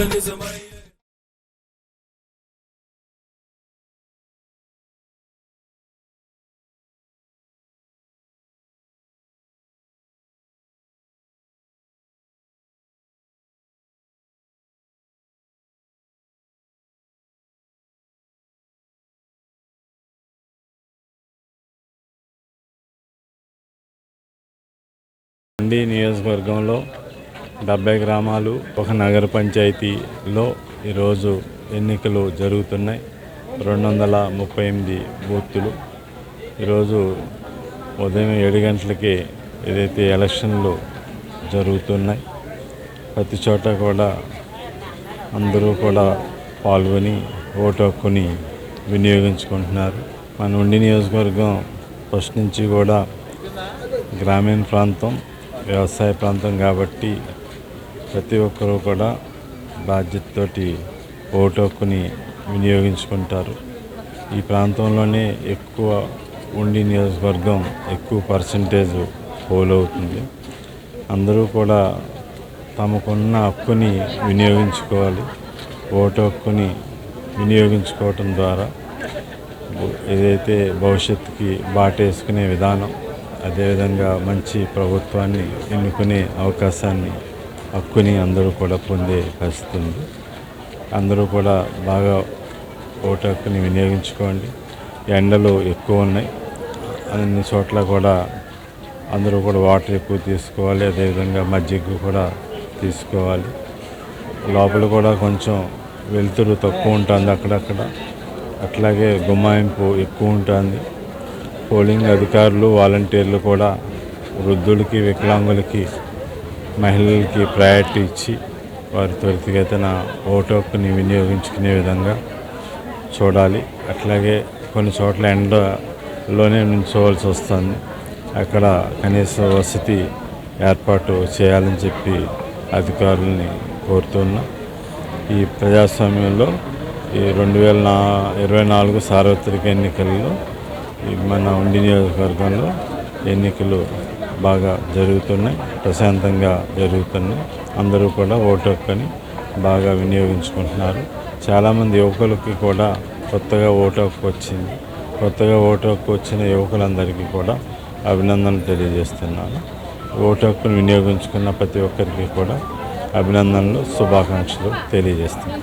మండి నియోజకవర్గంలో డెబ్బై గ్రామాలు ఒక నగర పంచాయతీలో ఈరోజు ఎన్నికలు జరుగుతున్నాయి. రెండు వందల ముప్పై ఎనిమిది బూత్తులు. ఈరోజు ఉదయం ఏడు గంటలకి ఏదైతే ఎలక్షన్లు జరుగుతున్నాయి ప్రతి చోట కూడా అందరూ కూడా పాల్గొని ఓటు హక్కుని వినియోగించుకుంటున్నారు. మన ఉండి నియోజకవర్గం ఫస్ట్ నుంచి కూడా గ్రామీణ ప్రాంతం వ్యవసాయ ప్రాంతం కాబట్టి ప్రతి ఒక్కరూ కూడా బాధ్యతతోటి ఓటు హక్కుని వినియోగించుకుంటారు. ఈ ప్రాంతంలోనే ఎక్కువ ఉండి నియోజకవర్గం ఎక్కువ పర్సంటేజ్ పోల్ అవుతుంది. అందరూ కూడా తమకున్న హక్కుని వినియోగించుకోవాలి. ఓటు హక్కుని వినియోగించుకోవటం ద్వారా ఏదైతే భవిష్యత్తుకి బాటేసుకునే విధానం అదేవిధంగా మంచి ప్రభుత్వాన్ని ఎన్నుకునే అవకాశాన్ని హక్కుని అందరూ కూడా పొందే పరిస్థితి ఉంది. అందరూ కూడా బాగా ఓటు హక్కుని వినియోగించుకోండి. ఎండలు ఎక్కువ ఉన్నాయి. అన్ని చోట్ల కూడా అందరూ కూడా వాటర్ ఎక్కువ తీసుకోవాలి. అదేవిధంగా మజ్జిగ కూడా తీసుకోవాలి. లోపల కూడా కొంచెం వెలుతురు తక్కువ ఉంటుంది అక్కడక్కడ. అట్లాగే గుమ్మాయింపు ఎక్కువ ఉంటుంది. పోలింగ్ అధికారులు వాలంటీర్లు కూడా వృద్ధులకి వికలాంగులకి మహిళలకి ప్రయారిటీ ఇచ్చి వారి త్వరితగతిన ఓటు హక్కుని వినియోగించుకునే విధంగా చూడాలి. అట్లాగే కొన్ని చోట్ల ఎండలోనే నుంచోవలసి వస్తుంది. అక్కడ కనీస వసతి ఏర్పాటు చేయాలని చెప్పి అధికారులని కోరుతున్నా. ఈ ప్రజాస్వామ్యంలో ఈ రెండు వేల నా ఇరవై నాలుగు సార్వత్రిక ఎన్నికల్లో ఈ మన ఉండి నియోజకవర్గంలో ఎన్నికలు బాగా జరుగుతున్నాయి ప్రశాంతంగా జరుగుతున్నాయి. అందరూ కూడా ఓటు హక్కుని బాగా వినియోగించుకుంటున్నారు. చాలామంది యువకులకి కూడా కొత్తగా ఓటు హక్కు వచ్చింది. కొత్తగా ఓటు హక్కు వచ్చిన యువకులందరికీ కూడా అభినందనలు తెలియజేస్తున్నాను. ఓటు హక్కును వినియోగించుకున్న ప్రతి ఒక్కరికి కూడా అభినందనలు శుభాకాంక్షలు తెలియజేస్తున్నాను.